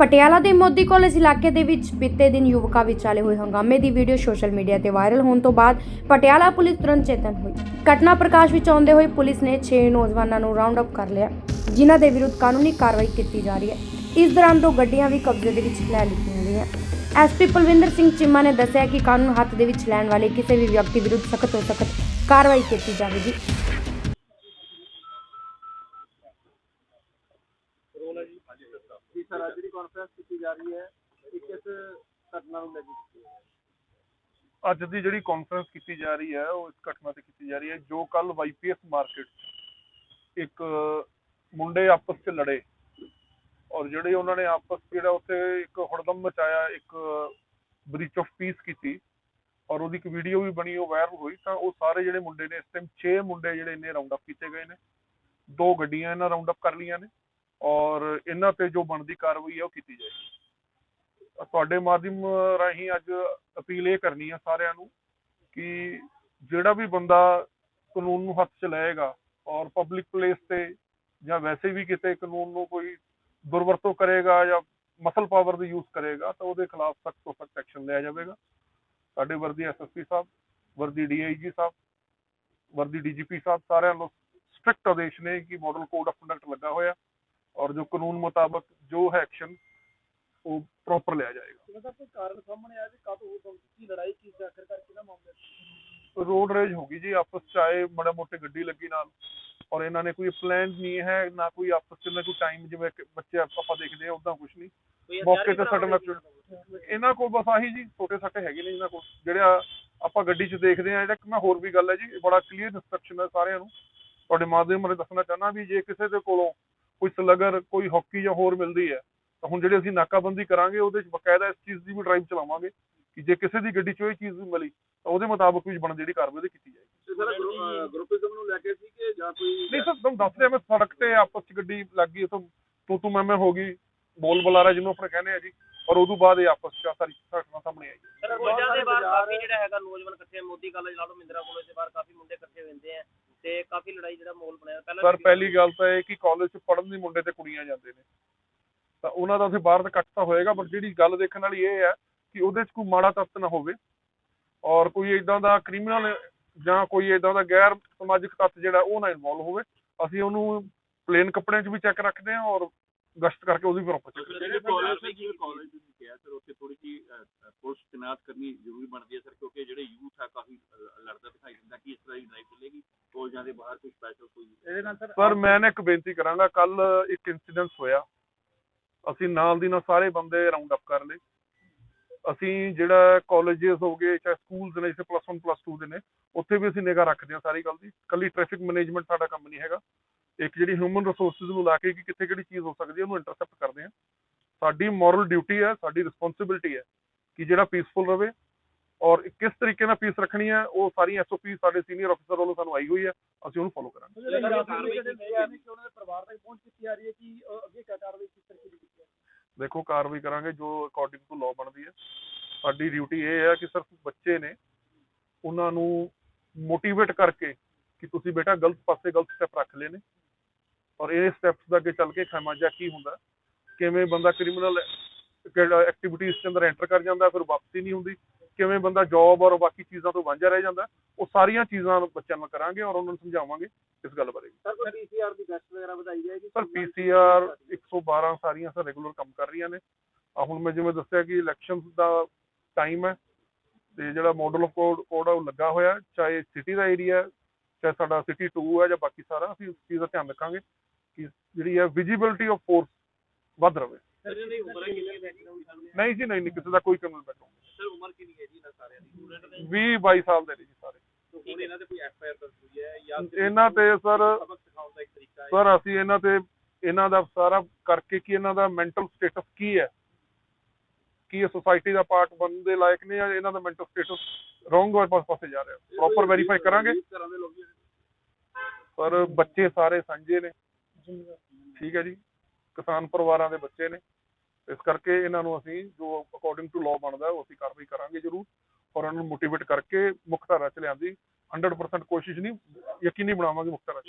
ਪਟਿਆਲਾ ਦੇ ਮੋਦੀ ਕਾਲਜ ਇਲਾਕੇ ਦੇ ਵਿੱਚ ਬੀਤੇ ਦਿਨ ਯੁਵਕਾਂ ਵਿੱਚ ਹੋਏ ਹੰਗਾਮੇ ਦੀ ਵੀਡੀਓ ਸੋਸ਼ਲ ਮੀਡੀਆ ਤੇ ਵਾਇਰਲ ਹੋਣ ਤੋਂ ਬਾਅਦ ਪਟਿਆਲਾ ਪੁਲਿਸ ਤੁਰੰਤ ਚੇਤਨ ਹੋਈ। ਘਟਨਾ ਪ੍ਰਕਾਸ਼ ਵਿੱਚ ਆਉਂਦੇ ਹੋਏ ਪੁਲਿਸ ਨੇ 6 ਨੌਜਵਾਨਾਂ ਨੂੰ ਰਾਉਂਡ ਅਪ ਕਰ ਲਿਆ, ਜਿਨ੍ਹਾਂ ਦੇ ਵਿਰੁੱਧ ਕਾਨੂੰਨੀ ਕਾਰਵਾਈ ਕੀਤੀ ਜਾ ਰਹੀ ਹੈ। ਇਸ ਦੌਰਾਨ ਦੋ ਗੱਡੀਆਂ ਵੀ ਕਬਜ਼ੇ ਦੇ ਵਿੱਚ ਲੈ ਲਿੱਤੀਆਂ ਗਈਆਂ। ਐਸਪੀ ਪਲਵਿੰਦਰ ਸਿੰਘ ਚਿੰਮਾ ਨੇ ਦੱਸਿਆ ਕਿ ਕਾਨੂੰਨ ਹੱਥ ਦੇ ਵਿੱਚ ਲੈਣ ਵਾਲੇ ਕਿਸੇ ਵੀ ਵਿਅਕਤੀ ਵਿਰੁੱਧ ਸਖਤ ਤੋਂ ਸਖਤ ਕਾਰਵਾਈ ਕੀਤੀ ਜਾਵੇਗੀ। ਜੀ, ਸਰ, ਅੱਜ ਦੀ ਕਾਨਫਰੰਸ ਕੀਤੀ ਜਾ ਰਹੀ ਹੈ। ਇਹ ਕਿਸ ਘਟਨਾ ਨੂੰ ਲੈ ਕੇ ਕੀਤੀ ਹੈ। ਅੱਜ ਦੀ ਜਿਹੜੀ ਕਾਨਫਰੰਸ ਕੀਤੀ ਜਾ ਰਹੀ ਹੈ, ਉਹ ਇਸ ਘਟਨਾ ਤੇ ਕੀਤੀ ਜਾ ਰਹੀ ਹੈ, ਜੋ ਕੱਲ ਵਾਈਪੀਐਸ ਮਾਰਕੀਟ ਇੱਕ ਮੁੰਡੇ ਆਪਸ 'ਚ ਲੜੇ। ਔਰ ਜਿਹੜੇ ਉਹਨਾਂ ਨੇ ਆਪਸ ਜਿਹੜਾ ਉੱਥੇ ਇੱਕ ਹੜਦਮ ਮਚਾਇਆ, ਇੱਕ ਬ੍ਰੀਚ ਆਫ ਪੀਸ ਕੀਤੀ, ਔਰ ਉਹਦੀ ਇੱਕ ਵੀਡੀਓ ਵੀ ਬਣੀ, ਉਹ ਵਾਇਰਲ ਹੋਈ, ਤਾਂ ਉਹ ਸਾਰੇ ਜਿਹੜੇ ਮੁੰਡੇ ਨੇ, ਇਸ ਟਾਈਮ 6 ਮੁੰਡੇ ਜਿਹੜੇ ਇੰਨੇ ਰਾਉਂਡ ਅਪ ਕੀਤੇ ਗਏ ਨੇ। ਦੋ ਗੱਡੀਆਂ ਇਹਨਾਂ ਰਾਉਂਡ ਅਪ ਕਰ ਲਈਆਂ ਨੇ। ਔਰ ਇਹਨਾਂ ਤੇ ਜੋ ਬਣਦੀ ਕਾਰਵਾਈ ਹੈ ਉਹ ਕੀਤੀ ਜਾਏਗੀ ਤੁਹਾਡੇ ਮਾਧਿਅਮ ਰਾਹੀਂ ਅੱਜ ਅਪੀਲ ਇਹ ਕਰਨੀ ਆ ਸਾਰਿਆਂ ਨੂੰ ਕਿ ਜਿਹੜਾ ਵੀ ਬੰਦਾ ਕਾਨੂੰਨ ਨੂੰ ਹੱਥ 'ਚ ਲਏਗਾ ਔਰ ਪਬਲਿਕ ਪਲੇਸ ਤੇ ਜਾਂ ਵੈਸੇ ਵੀ ਕਿਤੇ ਕਾਨੂੰਨ ਨੂੰ ਕੋਈ ਦੁਰਵਰਤੋਂ ਕਰੇਗਾ ਜਾਂ ਮਸਲ ਪਾਵਰ ਦਾ ਯੂਜ਼ ਕਰੇਗਾ ਤਾਂ ਉਹਦੇ ਖਿਲਾਫ ਸਖਤ ਤੋਂ ਸਖਤ ਐਕਸ਼ਨ ਲਿਆ ਜਾਵੇਗਾ। ਸਾਡੇ ਵਰਦੀ ਐਸਐਸਪੀ ਸਾਹਿਬ, ਵਰਦੀ ਡੀਆਈਜੀ ਸਾਹਿਬ, ਵਰਦੀ ਡੀਜੀਪੀ ਸਾਹਿਬ ਸਾਰਿਆਂ ਨੂੰ ਸਟ੍ਰਿਕਟ ਆਦੇਸ਼ ਨੇ ਕਿ ਮਾਡਲ ਕੋਡ ਆਫ ਕੰਡਕਟ ਲੱਗਾ ਹੋਇਆ। ਔਰ ਜੋ ਕਾਨੂੰਨ ਮੁਤਾਬਕ ਜੋ ਹੈ ਐਕਸ਼ਨ ਉਹ ਪ੍ਰੋਪਰ ਲਿਆ ਜਾਏਗਾ। ਇਹਦਾ ਕੋਈ ਕਾਰਨ ਸਾਹਮਣੇ ਆਇਆ ਵੀ ਕਦ ਹੋ ਕੀ ਲੜਾਈ ਕੀ ਸੀ ਆਖਿਰਕਾਰ ਕਿਹਨਾਂ ਮਾਮਲੇ? ਰੋਡ ਰੇਜ ਹੋ ਗਈ ਜੀ ਆਪਸ ਚ ਆਏ ਮਾੜਾ ਮੋਟੇ ਗੱਡੀ ਲੱਗੀ ਨਾਲ। ਔਰ ਇਹਨਾਂ ਨੇ ਕੋਈ ਪਲਾਨ ਨਹੀਂ ਹੈ ਨਾ ਕੋਈ ਆਪਸ ਚ ਨਾ ਕੋਈ ਟਾਈਮ ਜਿਵੇਂ ਬੱਚੇ ਆਪਾਂ ਦੇਖਦੇ ਆ ਉਦਾਂ ਕੁਝ ਨਹੀਂ। ਮੌਕੇ ਤੇ ਸੱਟ ਲੱਗ ਇਹਨਾਂ ਕੋਲ ਬਸ ਆਹੀ ਜੀ ਛੋਟੇ ਸੱਟੇ ਹੈਗੇ ਨੇ ਇਹਨਾਂ ਕੋਲ। ਜਿਹੜੇ ਆਪਾਂ ਗੱਡੀ 'ਚ ਦੇਖਦੇ ਆ ਜਿਹੜਾ ਕਿ ਮੈਂ ਹੋਰ ਵੀ ਗੱਲ ਹੈ ਜੀ ਬੜਾ ਕਲੀਅਰ ਇਨਸਟਰਕਸ਼ਨ ਹੈ ਸਾਰਿਆਂ ਨੂੰ। ਤੁਹਾਡੇ ਮਾਧਿਅਮ ਰਾਹੀਂ ਦੱਸਣਾ ਚਾਹਨਾ ਵੀ ਜੇ ਕਿਸੇ ਦੇ ਕੋਲੋਂ ਕੋਈ ਸਲਗਰ ਕੋਈ ਹਾਕੀ ਜਾਂ ਹੋਰ ਮਿਲਦੀ ਹੈ ਤਾਂ ਹੁਣ ਜਿਹੜੇ ਅਸੀਂ ਨਾਕਾਬੰਦੀ ਕਰਾਂਗੇ ਉਹਦੇ 'ਚ ਬਕਾਇਦਾ ਇਸ ਚੀਜ਼ ਦੀ ਵੀ ਡਰਾਈਵ ਚਲਾਵਾਂਗੇ ਕਿ ਜੇ ਕਿਸੇ ਦੀ ਗੱਡੀ 'ਚੋਂ ਇਹ ਚੀਜ਼ ਵੀ ਮਿਲੀ ਤਾਂ ਉਹਦੇ ਮੁਤਾਬਕ ਵੀ ਬਣਦੀ ਜਿਹੜੀ ਕਾਰਵਾਈ ਉਹਦੀ ਕੀਤੀ ਜਾਏਗੀ। ਸਰ ਗਰੁੱਪਿਜ਼ਮ ਨੂੰ ਲੈ ਕੇ ਸੀ ਕਿ ਜਾਂ ਕੋਈ ਨਹੀਂ ਸਰ ਤੁਹਾਨੂੰ ਦੱਸ ਰਿਹਾ ਮੈਂ ਸੜਕ ਤੇ ਆਪਸ 'ਚ ਗੱਡੀ ਲੱਗ ਗਈ ਉਥੋਂ ਤੂੰ ਤੂੰ ਮੈਂ ਮੈਂ ਹੋ ਗਈ ਬੋਲ ਬੁਲਾਰਾ ਜਿਹਨੂੰ ਆਪਣੇ ਕਹਿੰਦੇ ਆ ਜੀ ਔਰ ਉਦੋਂ ਬਾਅਦ ਇਹ ਆਪਸ 'ਚ ਆਹ ਸਾਰੀ ਘਟਨਾ ਸਾਹਮਣੇ ਆਈ ਸਰ ਕੋਲਜਾਂ ਦੇ ਬਾਹਰ ਕਾਫੀ ਜਿਹੜਾ ਹੈਗਾ ਨੌਜਵਾਨ ਇਕੱਠੇ ਮੋਦੀ ਕਾਲਜ ਲਾ ਲਓ ਮਿੰਦਰਾ ਕਾਲਜ ਦੇ ਬਾਹਰ ਕਾਫੀ ਮੁੰਡੇ ਇਕੱਠੇ ਹੁੰਦੇ ਆ। ਤੇ ਕਾਫੀ ਲੜਾਈ ਜਿਹੜਾ ਮਾਹੌਲ ਬਣਿਆ ਪਹਿਲਾਂ ਸਰ ਪਹਿਲੀ ਗੱਲ ਤਾਂ ਇਹ ਕਿ ਕਾਲਜ 'ਚ ਪੜ੍ਹਨ ਦੇ ਮੁੰਡੇ ਤੇ ਕੁੜੀਆਂ ਜਾਂਦੇ ਨੇ। ਤਾਂ ਉਹਨਾਂ ਦਾ ਉੱਥੇ ਬਾਹਰ ਤਾਂ ਕੱਟ ਤਾਂ ਹੋਏਗਾ ਪਰ ਜਿਹੜੀ ਗੱਲ ਦੇਖਣ ਵਾਲੀ ਇਹ ਹੈ ਕਿ ਉਹਦੇ 'ਚ ਕੋਈ ਮਾੜਾ ਤੱਤ ਨਾ ਹੋਵੇ ਔਰ ਕੋਈ ਇਦਾਂ ਦਾ ਕ੍ਰਿਮੀਨਲ ਜਾਂ ਕੋਈ ਇਦਾਂ ਦਾ ਗੈਰ ਸਮਾਜਿਕ ਤੱਤ ਜਿਹੜਾ ਉਹ ਨਾ ਇਨਵੋਲਵ ਹੋਵੇ। ਅਸੀਂ ਉਹਨੂੰ ਪਲੇਨ ਕੱਪੜਿਆਂ 'ਚ ਵੀ ਚੈੱਕ ਰੱਖਦੇ ਹਾਂ ਔਰ ਗਸ਼ਤ ਕਰਕੇ ਉਹਦੀ ਪ੍ਰੋਪਰ ਚੈੱਕ ਜਿਹੜੇ ਕਾਲਜ ਦੇ ਕਾਲਜ ਨੂੰ ਕਿਹਾ ਸਰ ਉੱਥੇ ਥੋੜੀ ਜੀ ਪੁਲਿਸ ਤੈਨਾਤ ਕਰਨੀ ਜ਼ਰੂਰੀ ਬਣਦੀ ਹੈ ਸਰ ਕਿਉਂਕਿ ਜਿਹੜੇ ਯੂਥ ਆ ਕਾਫੀ ਅ, ਲੜਦਾ ਦਿਖਾਈ ਦਿੰਦਾ ਕਿ ਇਸ ਤਰ੍ਹਾਂ ਦੀ ਡਰਾਈਵ ਚੱਲੇਗੀ ਕਾਲਜਾਂ ਦੇ ਬਾਹਰ ਕੋਈ ਸਪੈਸ਼ਲ ਕੋਈ ਸਰ ਮੈਂ ਨਾ ਇੱਕ ਬੇਨਤੀ ਕਰਾਂਗਾ ਕੱਲ ਇੱਕ ਇਨਸੀਡੈਂਟ ਹੋਇਆ। ਅਸੀਂ ਨਾਲ ਦੀ ਨਾਲ ਸਾਰੇ ਬੰਦੇ ਰਾਉਂਡ ਅਪ ਕਰ ਲਏ। ਅਸੀਂ ਜਿਹੜਾ ਕਾਲਜਸ ਹੋ ਗਏ ਚਾਹੇ ਸਕੂਲਸ ਨੇ ਜਿਵੇਂ ਪਲੱਸ 1 ਪਲੱਸ 2 ਦੇ ਨੇ ਉੱਥੇ ਵੀ ਅਸੀਂ ਨਿਗਾਹ ਰੱਖਦੇ ਹਾਂ ਸਾਰੀ ਗੱਲ ਦੀ। ਕੱਲੀ ਟ੍ਰੈਫਿਕ ਮੈਨੇਜਮੈਂਟ ਸਾਡਾ ਕੰਮ ਨਹੀਂ ਹੈਗਾ। ਇੱਕ ਜਿਹੜੀ ਹਿਊਮਨ ਰਿਸੋਰਸਿਸ ਨੂੰ ਲਾ ਕੇ ਕਿ ਕਿੱਥੇ ਕਿਹੜੀ ਚੀਜ਼ ਹੋ ਸਕਦੀ ਹੈ ਉਹਨੂੰ ਇੰਟਰਸੈਪਟ ਕਰਦੇ ਹਾਂ। ਸਾਡੀ ਮੋਰਲ ਡਿਊਟੀ ਹੈ ਸਾਡੀ ਰਿਸਪੌਂਸਿਬਿਲਟੀ ਹੈ ਕਿ ਜਿਹੜਾ ਪੀਸਫੁਲ ਰਵੇ। ਔਰ ਕਿਸ ਤਰੀਕੇ ਨਾਲ ਪੀਸ ਰੱਖਣੀ ਹੈ ਉਹ ਸਾਰੀ ਐਸਓਪੀ ਸਾਡੇ ਸੀਨੀਅਰ ਅਫਸਰ ਵੱਲੋਂ ਸਾਨੂੰ ਆਈ ਹੋਈ ਹੈ। ਅਸੀਂ ਉਹਨੂੰ ਫੋਲੋ ਕਰਾਂਗੇ। ਕਾਰਵਾਈ ਕੀਤੀ ਹੈ ਕਿ ਉਹਨਾਂ ਦੇ ਪਰਿਵਾਰ ਤੱਕ ਪਹੁੰਚ ਕੀਤੀ ਜਾ ਰਹੀ ਹੈ ਕਿ ਅ, ਅੱਗੇ ਕਿਆ ਕਾਰਵਾਈ ਕਿਸ ਤਰੀਕੇ ਦੀ ਕੀਤੀ ਹੈ? ਦੇਖੋ ਕਾਰਵਾਈ ਕਰਾਂਗੇ ਜੋ ਅਕੋਰਡਿੰਗ ਟੂ ਲਾਅ ਬਣਦੀ ਹੈ। ਸਾਡੀ ਡਿਊਟੀ ਇਹ ਹੈ ਕਿ ਸਿਰਫ ਬੱਚੇ ਨੇ ਉਹਨਾਂ ਨੂੰ ਮੋਟੀਵੇਟ ਕਰਕੇ ਕਿ ਤੁਸੀਂ ਬੇਟਾ ਗਲਤ ਪਾਸੇ ਗਲਤ ਸਟੈਪ ਰੱਖ ਲਏ ਨੇ। ਔਰ ਇਹ ਸਟੈਪਸ ਦਾ ਅੱਗੇ ਚੱਲ ਕੇ ਖਮਾਜਾ ਕੀ ਹੁੰਦਾ ਕਿਵੇਂ ਬੰਦਾ ਕ੍ਰਿਮੀਨਲ ਐਕਟੀਵਿਟੀਜ਼ ਦੇ ਅੰਦਰ ਐਂਟਰ ਕਰ ਜਾਂਦਾ ਫਿਰ ਵਾਪਸੀ ਨਹੀਂ ਹੁੰਦੀ। ਕਿਵੇਂ ਬੰਦਾ ਜੌਬ ਔਰ ਬਾਕੀ ਚੀਜ਼ਾਂ ਤੋਂ ਵਾਂਝਾ ਰਹਿ ਜਾਂਦਾ ਉਹ ਸਾਰੀਆਂ ਚੀਜ਼ਾਂ ਬੱਚਿਆਂ ਨੂੰ ਕਰਾਂਗੇ ਔਰ ਉਹਨਾਂ ਨੂੰ ਸਮਝਾਵਾਂਗੇ ਇਸ ਗੱਲ ਬਾਰੇ ਸਰ ਕੋਈ ਪੀਸੀਆਰ ਦੀ ਟੈਸਟ ਵਗੈਰਾ ਵਧਾਈ ਜਾਏਗੀ? ਸਰ ਪੀਸੀਆਰ 112 ਸਾਰੀਆਂ ਸਰ ਰੈਗੂਲਰ ਕੰਮ ਕਰ ਰਹੀਆਂ ਨੇ। ਆ ਹੁਣ ਮੈਂ ਜਿਵੇਂ ਦੱਸਿਆ ਕਿ ਇਲੈਕਸ਼ਨਸ ਦਾ ਟਾਈਮ ਹੈ ਤੇ ਜਿਹੜਾ ਮਾਡਲ ਆਫ ਕੋਡ ਕੋਡ ਆ ਉਹ ਲੱਗਾ ਹੋਇਆ ਚਾਹੇ ਸਿਟੀ ਦਾ ਏਰੀਆ ਚਾਹੇ ਸਾਡਾ ਸਿਟੀ 2 ਹੈ ਜਾਂ ਬਾਕੀ ਸਾਰਾ ਅਸੀਂ ਉਸ ਚੀਜ਼ ਦਾ ਧਿਆਨ ਰੱਖਾਂਗੇ ਕਿ ਜਿਹੜੀ ਹੈ ਵਿਜੀਬਿਲਟੀ ਆਫ ਫੋਰਸ ਵੱਧ ਰਵੇ। ਨਹੀਂ ਜੀ ਨਹੀਂ ਨਹੀਂ ਕਿਸੇ ਦਾ ਕੋਈ ਕ੍ਰਿਮੀਨਲ ਬੈਕਗ੍ਰਾਉਂਡ ਸਰ ਉਮਰ ਕਿੰਨੀ ਹੈ ਜੀ ਇਹਨਾਂ ਸਾਰਿਆਂ ਦੀ? ਸਟੂਡੈਂਟ ਦੇ? 20 22 ਸਾਲ ਦੇ ਨੇ ਜੀ ਸਾਰੇ। ਹੁਣ ਇਹਨਾਂ ਤੇ ਕੋਈ ਐਫ ਆਈ ਆਰ ਦਰਜ ਹੋਈ ਹੈ ਜਾਂ ਇਹਨਾਂ ਤੇ ਸਰ ਸਰ ਅਸੀਂ ਇਹਨਾਂ ਤੇ ਇਹਨਾਂ ਦਾ ਸਾਰਾ ਕਰਕੇ ਕਿ ਇਹਨਾਂ ਦਾ ਮੈਂਟਲ ਸਟੇਟਸ ਕੀ ਹੈ? ਕੀ ਇਹ ਸੋਸਾਇਟੀ ਦਾ ਪਾਰਟ ਬਣਨ ਦੇ ਲਾਇਕ ਨੇ ਜਾਂ ਇਹਨਾਂ ਦਾ ਮੈਂਟਲ ਸਟੇਟਸ ਰੋਂਗ ਪਾਸੇ ਜਾ ਰਿਹਾ ਪ੍ਰੋਪਰ ਵੈਰੀਫਾਈ ਕਰਾਂਗੇ? ਪਰ ਬੱਚੇ ਸਾਰੇ ਸਾਂਝੇ ਨੇ। ਠੀਕ ਹੈ ਜੀ। ਕਿਸਾਨ ਪਰਿਵਾਰਾਂ ਦੇ ਬੱਚੇ ਨੇ। ਇਸ ਕਰਕੇ ਇਹਨਾਂ ਨੂੰ ਅਸੀਂ ਜੋ ਅਕੋਰਡਿੰਗ ਟੂ ਲਾਅ ਬਣਦਾ ਉਹ ਅਸੀਂ ਕਾਰਵਾਈ ਕਰਾਂਗੇ ਜ਼ਰੂਰ। ਔਰ ਇਹਨਾਂ ਨੂੰ ਮੋਟੀਵੇਟ ਕਰਕੇ ਮੁੱਖ ਧਾਰਾ ਚ ਲਿਆਂਦੀ 100% ਕੋਸ਼ਿਸ਼ ਨਹੀਂ, ਯਕੀਨੀ ਬਣਾਵਾਂਗੇ ਮੁੱਖ ਧਾਰਾ ਚ